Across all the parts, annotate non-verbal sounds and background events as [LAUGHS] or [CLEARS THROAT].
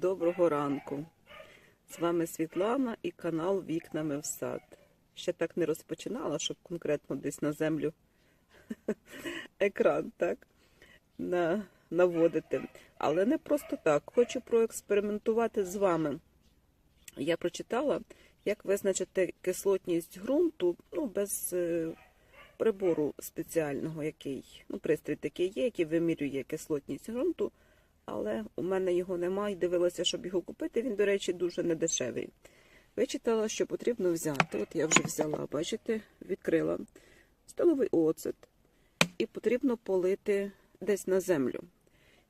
Доброго ранку. З вами Світлана і канал Вікнами в сад. Ще так не розпочинала, щоб конкретно десь на землю [LAUGHS] екран так на, наводити. Але не просто так. Хочу проекспериментувати з вами. Я прочитала, як визначити кислотність ґрунту ну, без е, прибору спеціального, який, ну, пристрій такий є, який вимірює кислотність ґрунту але у мене його немає. Дивилася, щоб його купити. Він, до речі, дуже недешевий. Вичитала, що потрібно взяти. От я вже взяла, бачите, відкрила столовий оцет, і потрібно полити десь на землю.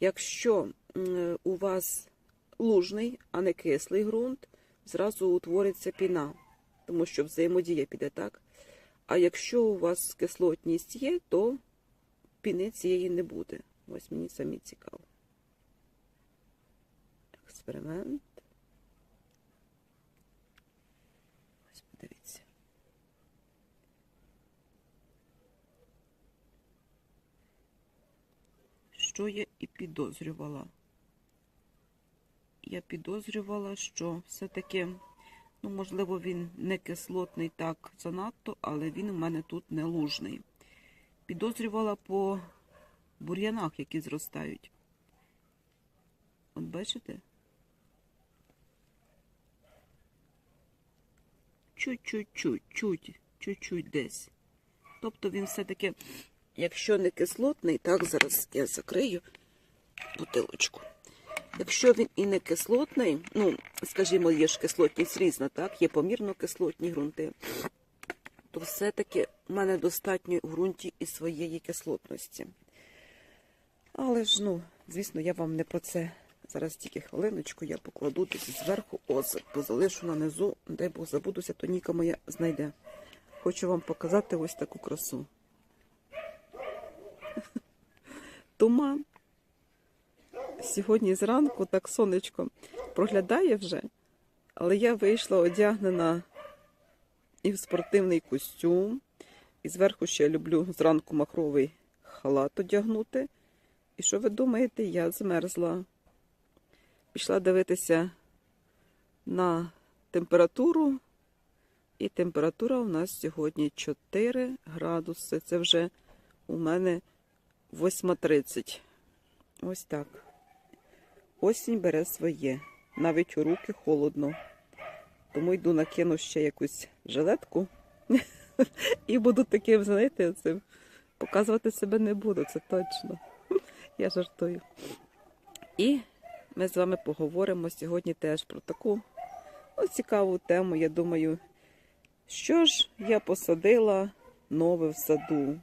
Якщо у вас лужний, а не кислий ґрунт, зразу утвориться піна, тому що взаємодія піде так. А якщо у вас кислотність є, то піни цієї не буде. Ось мені самі цікаво експеримент. Ось подивіться. Що я і підозрювала? Я підозрювала, що все-таки, ну, можливо, він не кислотний так занадто, але він у мене тут не лужний. Підозрювала по бур'янах, які зростають. От бачите? Чуть-чуть-чуть, чуть, чуть-чуть десь. Тобто він все-таки, якщо не кислотний, так, зараз я закрию бутилочку. Якщо він і не кислотний, ну, скажімо, є ж кислотність різна, так, є помірно кислотні ґрунти, то все-таки в мене достатньо в ґрунті і своєї кислотності. Але ж, ну, звісно, я вам не про це Зараз тільки хвилиночку я покладу десь зверху оцет, бо залишу на низу, дай Бог забудуся, то Ніка моя знайде. Хочу вам показати ось таку красу. [LAUGHS] Туман. Сьогодні зранку так сонечко проглядає вже, але я вийшла одягнена і в спортивний костюм, і зверху ще люблю зранку махровий халат одягнути. І що ви думаєте, я змерзла пішла дивитися на температуру, і температура у нас сьогодні 4 градуси. Це вже у мене 8.30. Ось так. Осінь бере своє. Навіть у руки холодно. Тому йду накину ще якусь жилетку. [LAUGHS] І буду таким, знаєте, цим показувати себе не буду, це точно. [LAUGHS] Я жартую. І ми з вами поговоримо сьогодні теж про таку ну, цікаву тему. Я думаю, що ж я посадила нове в саду?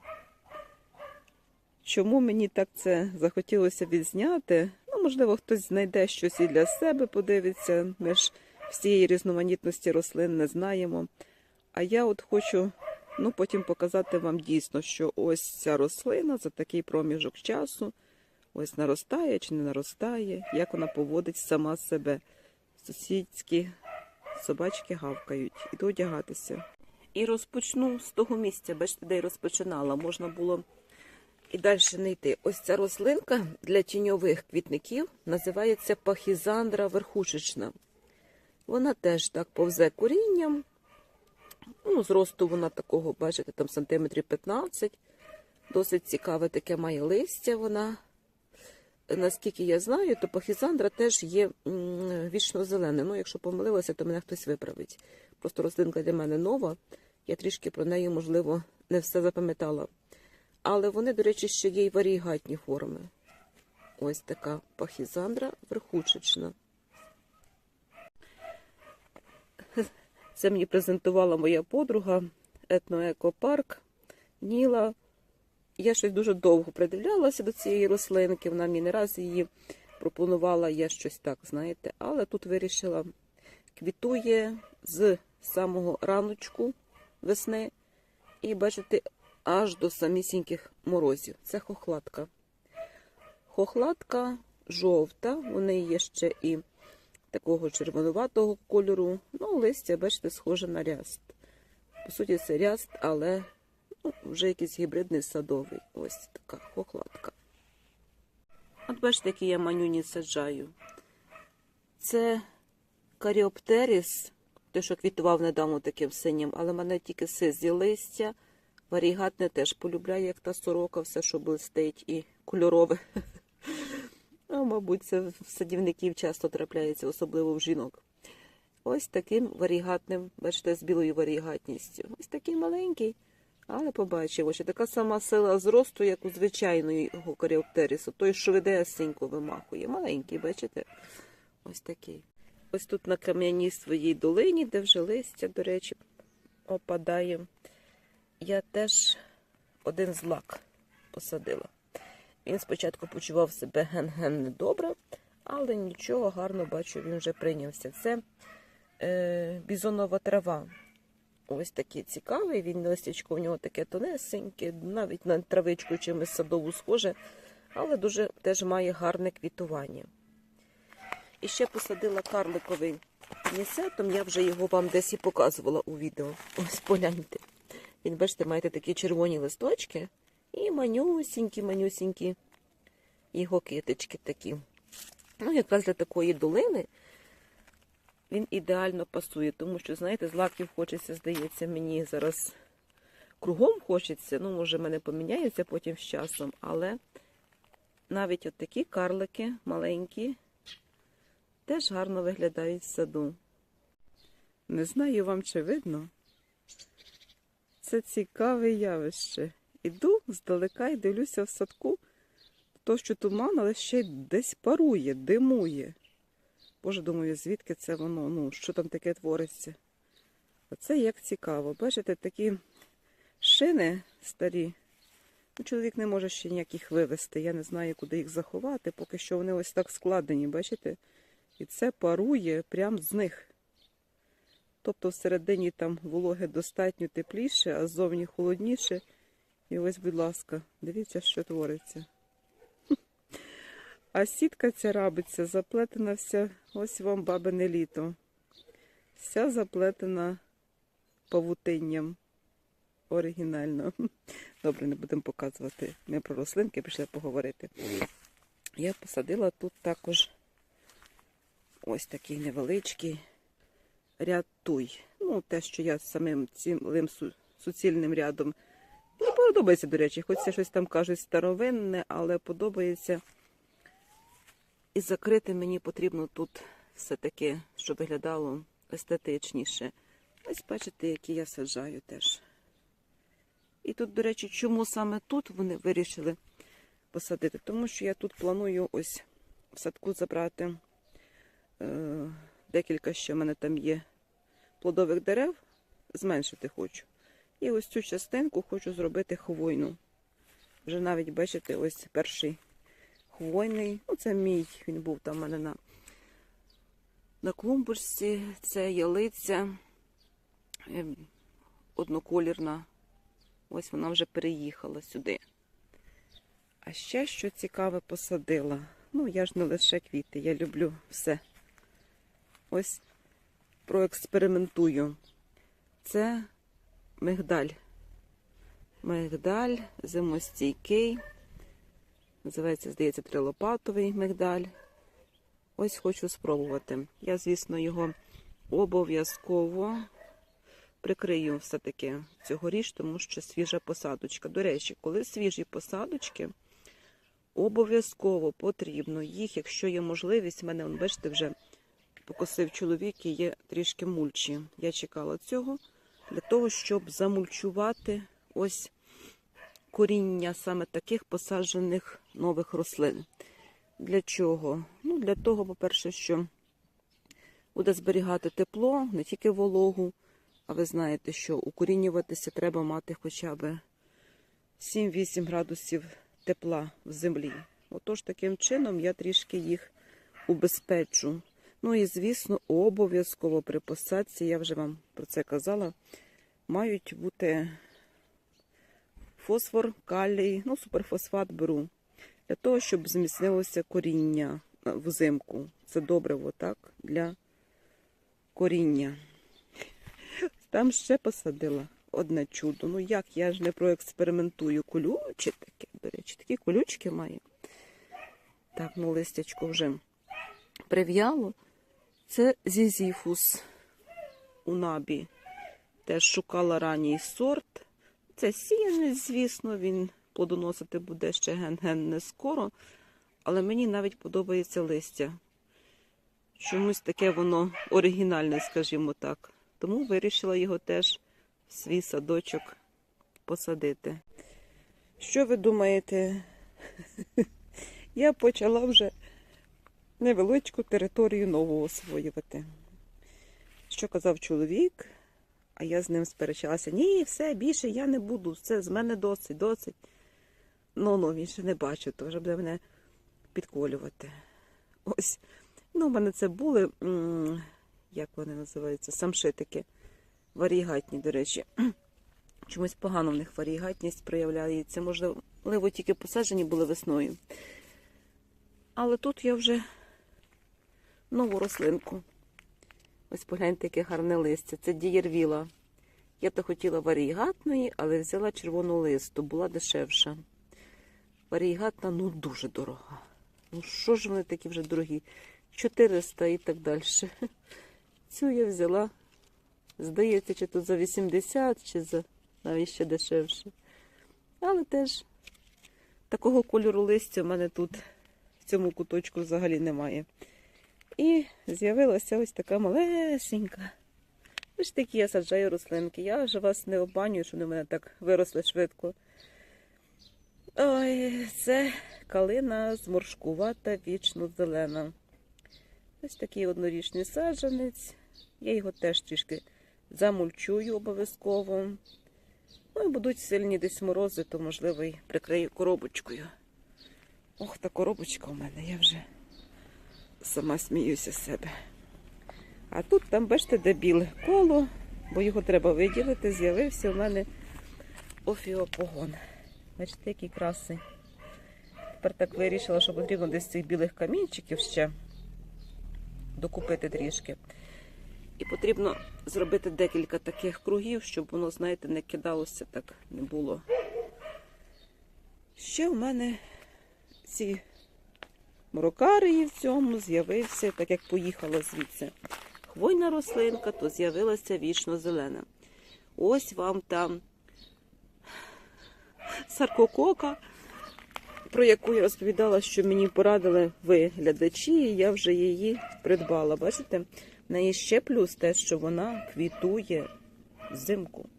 Чому мені так це захотілося відзняти? Ну, можливо, хтось знайде щось і для себе, подивиться. Ми ж всієї різноманітності рослин не знаємо. А я от хочу ну, потім показати вам дійсно, що ось ця рослина за такий проміжок часу. Ось наростає чи не наростає, як вона поводить сама себе. Сусідські собачки гавкають, іду одягатися. І розпочну з того місця, бачите, де я розпочинала. Можна було і далі не йти. Ось ця рослинка для тіньових квітників називається пахізандра верхушечна. Вона теж так повзе корінням. Ну, Зросту вона такого, бачите, там сантиметрів 15. Досить цікаве таке має листя вона наскільки я знаю, то пахізандра теж є вічно зелене. Ну, якщо помилилася, то мене хтось виправить. Просто рослинка для мене нова. Я трішки про неї, можливо, не все запам'ятала. Але вони, до речі, ще є й варігатні форми. Ось така пахізандра верхучечна. Це мені презентувала моя подруга етноекопарк Ніла. Я щось дуже довго придивлялася до цієї рослинки, вона мені не раз її пропонувала, я щось так, знаєте, але тут вирішила, квітує з самого раночку весни, і бачите, аж до самісіньких морозів. Це хохлатка. Хохлатка жовта, вони є ще і такого червонуватого кольору. Ну, листя, бачите, схоже на ряст. По суті, це ряст, але вже якийсь гібридний садовий. Ось така хохлатка. От бачите, які я манюні саджаю. Це каріоптеріс, той, що квітував недавно таким синім, але в мене тільки сизі листя. Варігат не теж полюбляє, як та сорока, все, що блистить і кольорове. [LAUGHS] А, мабуть, це в садівників часто трапляється, особливо в жінок. Ось таким варігатним, бачите, з білою варігатністю. Ось такий маленький, але побачимо, що така сама сила зросту, як у звичайного коріоптерісу. Той швидесенько вимахує. Маленький, бачите? Ось такий. Ось тут на кам'яній своїй долині, де вже листя, до речі, опадає. Я теж один злак посадила. Він спочатку почував себе ген-ген недобре, але нічого гарно бачу, він вже прийнявся. Це е, бізонова трава. Ось такий цікавий. Він листячко в нього таке тонесеньке, навіть на травичку чимось садову схоже, але дуже теж має гарне квітування. І ще посадила карликовий нісетом, я вже його вам десь і показувала у відео. Ось погляньте. Він, бачите, маєте такі червоні листочки і манюсінькі, манюсінькі його китички такі. Ну, якраз для такої долини він ідеально пасує, тому що, знаєте, з лаків хочеться, здається, мені зараз кругом хочеться. Ну, може, мене поміняється потім з часом, але навіть от такі карлики маленькі теж гарно виглядають в саду. Не знаю вам чи видно. Це цікаве явище. Іду здалека і дивлюся в садку. То, що туман, але ще десь парує, димує. Боже, думаю, звідки це воно? Ну, що там таке твориться? Оце як цікаво. Бачите, такі шини старі. Ну, чоловік не може ще ніяких вивезти. Я не знаю, куди їх заховати, поки що вони ось так складені, бачите? І це парує прямо з них. Тобто всередині там вологи достатньо тепліше, а ззовні холодніше. І ось, будь ласка, дивіться, що твориться. А сітка ця рабиться, заплетена вся, ось вам бабине літо. Вся заплетена павутинням. Оригінально. [LAUGHS] Добре, не будемо показувати. Ми про рослинки пішли поговорити. Я посадила тут також ось такий невеличкий ряд туй. Ну, те, що я самим цілим суцільним рядом. Не подобається, до речі, хоч це щось там кажуть старовинне, але подобається. І закрити мені потрібно тут все-таки, щоб виглядало естетичніше. Ось бачите, які я саджаю теж. І тут, до речі, чому саме тут вони вирішили посадити? Тому що я тут планую ось в садку забрати е, декілька ще в мене там є плодових дерев, зменшити хочу. І ось цю частинку хочу зробити хвойну. Вже навіть бачите, ось перший хвойний. Ну, це мій, він був там у мене на, на клумбочці. Це ялиця е, одноколірна. Ось вона вже переїхала сюди. А ще що цікаве посадила. Ну, я ж не лише квіти, я люблю все. Ось проекспериментую. Це мигдаль. Мигдаль, зимостійкий. Називається, здається, трилопатовий мигдаль. Ось хочу спробувати. Я, звісно, його обов'язково прикрию все-таки цьогоріч, тому що свіжа посадочка. До речі, коли свіжі посадочки, обов'язково потрібно їх, якщо є можливість, в мене, бачите, вже покосив чоловік і є трішки мульчі. Я чекала цього для того, щоб замульчувати ось коріння саме таких посаджених нових рослин. Для чого? Ну, для того, по-перше, що буде зберігати тепло, не тільки вологу, а ви знаєте, що укорінюватися треба мати хоча б 7-8 градусів тепла в землі. Отож, таким чином я трішки їх убезпечу. Ну і, звісно, обов'язково при посадці, я вже вам про це казала, мають бути фосфор, калій, ну, суперфосфат беру. Для того, щоб зміцнилося коріння е, взимку. Це добриво, так, для коріння. Там ще посадила одне чудо. Ну як, я ж не проекспериментую. Колючі такі, до речі, такі колючки має. Так, ну листячко вже прив'яло. Це зізіфус у набі. Теж шукала ранній сорт. Це сіяний, звісно, він плодоносити буде ще ген-ген не скоро. Але мені навіть подобається листя. Чомусь таке воно оригінальне, скажімо так. Тому вирішила його теж в свій садочок посадити. Що ви думаєте? [LAUGHS] Я почала вже невеличку територію нову освоювати. Що казав чоловік, а я з ним сперечалася. Ні, все, більше я не буду, все, з мене досить, досить. Ну, ну, він ще не бачив, то вже буде мене підколювати. Ось. Ну, у мене це були, як вони називаються, самшитики. Варігатні, до речі. [CLEARS THROAT] Чомусь погано в них варігатність проявляється. Можливо, тільки посаджені були весною. Але тут я вже нову рослинку. Ось погляньте, яке гарне листя. Це дієрвіла. Я то хотіла варігатної, але взяла червону листу, була дешевша. Варігатна, ну, дуже дорога. Ну, що ж вони такі вже дорогі? 400 і так далі. [LAUGHS] Цю я взяла, здається, чи тут за 80, чи за навіть ще дешевше. Але теж такого кольору листя в мене тут в цьому куточку взагалі немає. І з'явилася ось така малесенька. Ось такі я саджаю рослинки. Я вже вас не обманюю, що вони в мене так виросли швидко. Ой, це калина зморшкувата, вічно зелена. Ось такий однорічний саджанець. Я його теж трішки замульчую обов'язково. Ну і будуть сильні десь морози, то, можливо, і прикрию коробочкою. Ох, та коробочка у мене, я вже сама сміюся з себе. А тут там, бачите, де біле коло, бо його треба виділити, з'явився у мене офіопогон. Бачите, який красий. Тепер так вирішила, що потрібно десь цих білих камінчиків ще докупити трішки. І потрібно зробити декілька таких кругів, щоб воно, знаєте, не кидалося, так не було. Ще в мене ці морокарії в цьому з'явився, так як поїхала звідси. Хвойна рослинка, то з'явилася вічно зелена. Ось вам там саркокока, про яку я розповідала, що мені порадили ви глядачі, і я вже її придбала. Бачите? В неї ще плюс те, що вона квітує взимку.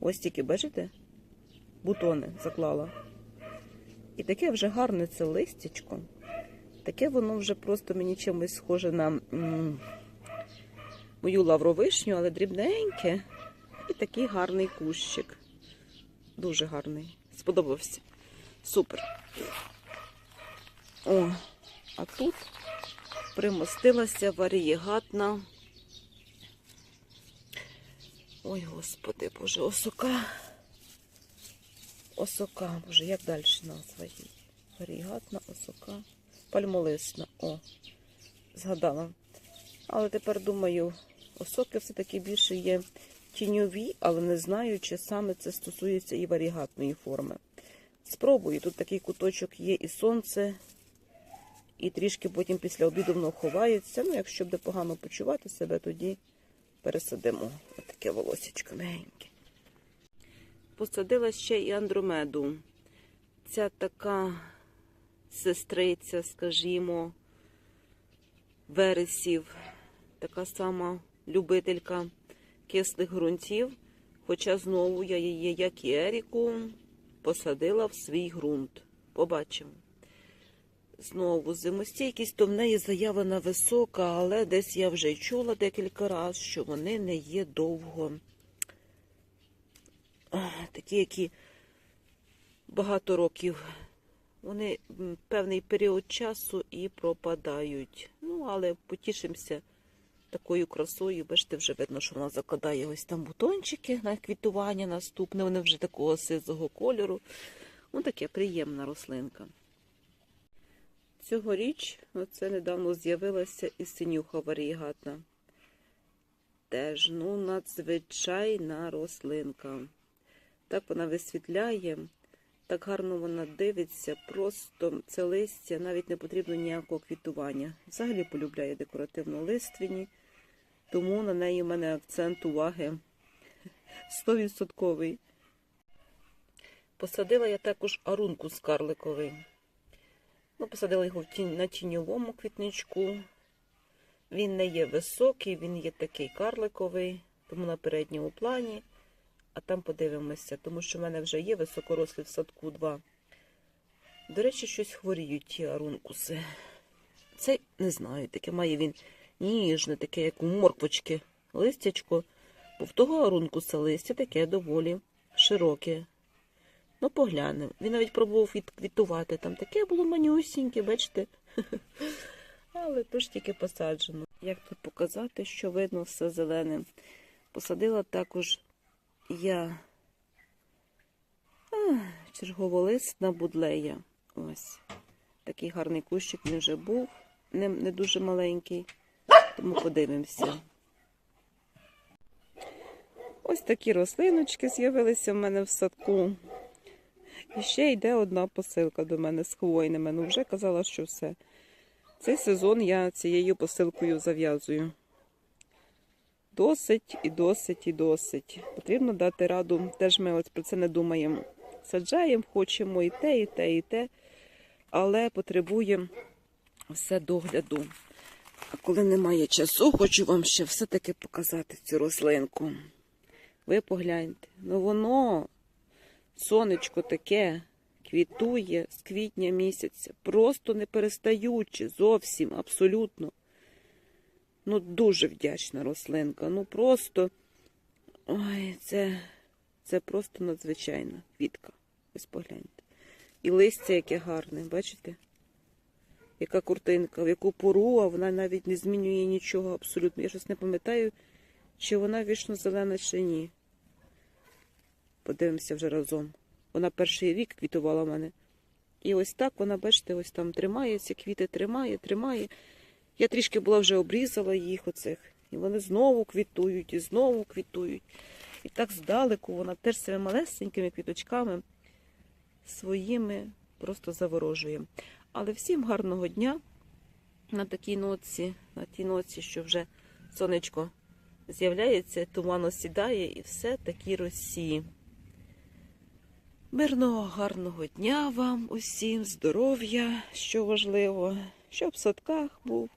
Ось тільки, бачите? Бутони заклала. І таке вже гарне це листячко. Таке воно вже просто мені чимось схоже на мою лавровишню, але дрібненьке. І такий гарний кущик. Дуже гарний. Сподобався. Супер. О, а тут примостилася варієгатна. Ой, господи, боже, осока. Осока, боже, як далі назва її? Варієгатна осока. Пальмолисна. О, згадала. Але тепер думаю, осоки все-таки більше є тіньові, але не знаю, чи саме це стосується і варігатної форми. Спробую. Тут такий куточок є і сонце, і трішки потім після обіду воно ховається. Ну, якщо буде погано почувати себе, тоді пересадимо. Отаке волосечко мягеньке. Посадила ще і андромеду. Ця така сестриця, скажімо, вересів, така сама любителька кислих ґрунтів. Хоча знову я її, як і Еріку, посадила в свій ґрунт. Побачимо. Знову зимостійкість, то в неї заявлена висока, але десь я вже чула декілька разів, що вони не є довго. Такі, які багато років. Вони певний період часу і пропадають. Ну, але потішимося такою красою. Бачите, вже видно, що вона закладає ось там бутончики на квітування наступне. Вони вже такого сизого кольору. Ну, таке приємна рослинка. Цьогоріч, оце недавно з'явилася і синюха варігатна. Теж, ну, надзвичайна рослинка. Так вона висвітляє. Так гарно вона дивиться, просто це листя, навіть не потрібно ніякого квітування. Взагалі полюбляє декоративну лиственні, тому на неї в мене акцент уваги 100%. Посадила я також арунку скарликовий. Ну, посадила його на тіньовому квітничку. Він не є високий, він є такий карликовий, тому на передньому плані. А там подивимося, тому що в мене вже є високорослі в садку два. До речі, щось хворіють ті арункуси. Це не знаю, таке має він ніжне, таке, як у морквочки, листячко. Бо в того арункуса листя таке доволі широке. Ну, поглянемо. Він навіть пробував відквітувати. Там таке було манюсіньке, бачите? [LAUGHS] Але то ж тільки посаджено. Як тут показати, що видно все зелене? Посадила також я а, черговолисна будлея. Ось. Такий гарний кущик він вже був, не, не дуже маленький, тому подивимося. Ось такі рослиночки з'явилися в мене в садку. І ще йде одна посилка до мене з хвойними. Ну, вже казала, що все. Цей сезон я цією посилкою зав'язую. Досить і досить і досить. Потрібно дати раду. Теж ми от про це не думаємо. Саджаємо, хочемо і те, і те, і те, але потребуємо все догляду. А коли немає часу, хочу вам ще все-таки показати цю рослинку. Ви погляньте, ну воно, сонечко таке, квітує з квітня місяця, просто не перестаючи, зовсім, абсолютно. Ну, дуже вдячна рослинка. Ну просто ой, це, це просто надзвичайна квітка. Ось погляньте. І листя яке гарне, бачите? Яка куртинка, в яку пору, а вона навіть не змінює нічого абсолютно. Я щось не пам'ятаю, чи вона вічно зелена, чи ні. Подивимося вже разом. Вона перший рік квітувала в мене. І ось так вона, бачите, ось там тримається, квіти тримає, тримає. Я трішки була вже обрізала їх оцих. І вони знову квітують, і знову квітують. І так здалеку вона теж своїми малесенькими квіточками своїми просто заворожує. Але всім гарного дня на такій ноці, на тій ноці, що вже сонечко з'являється, туман осідає і все такі росі. Мирного, гарного дня вам усім, здоров'я, що важливо, щоб в садках був,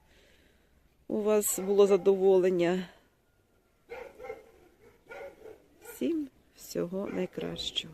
у вас було задоволення. Всім всього найкращого.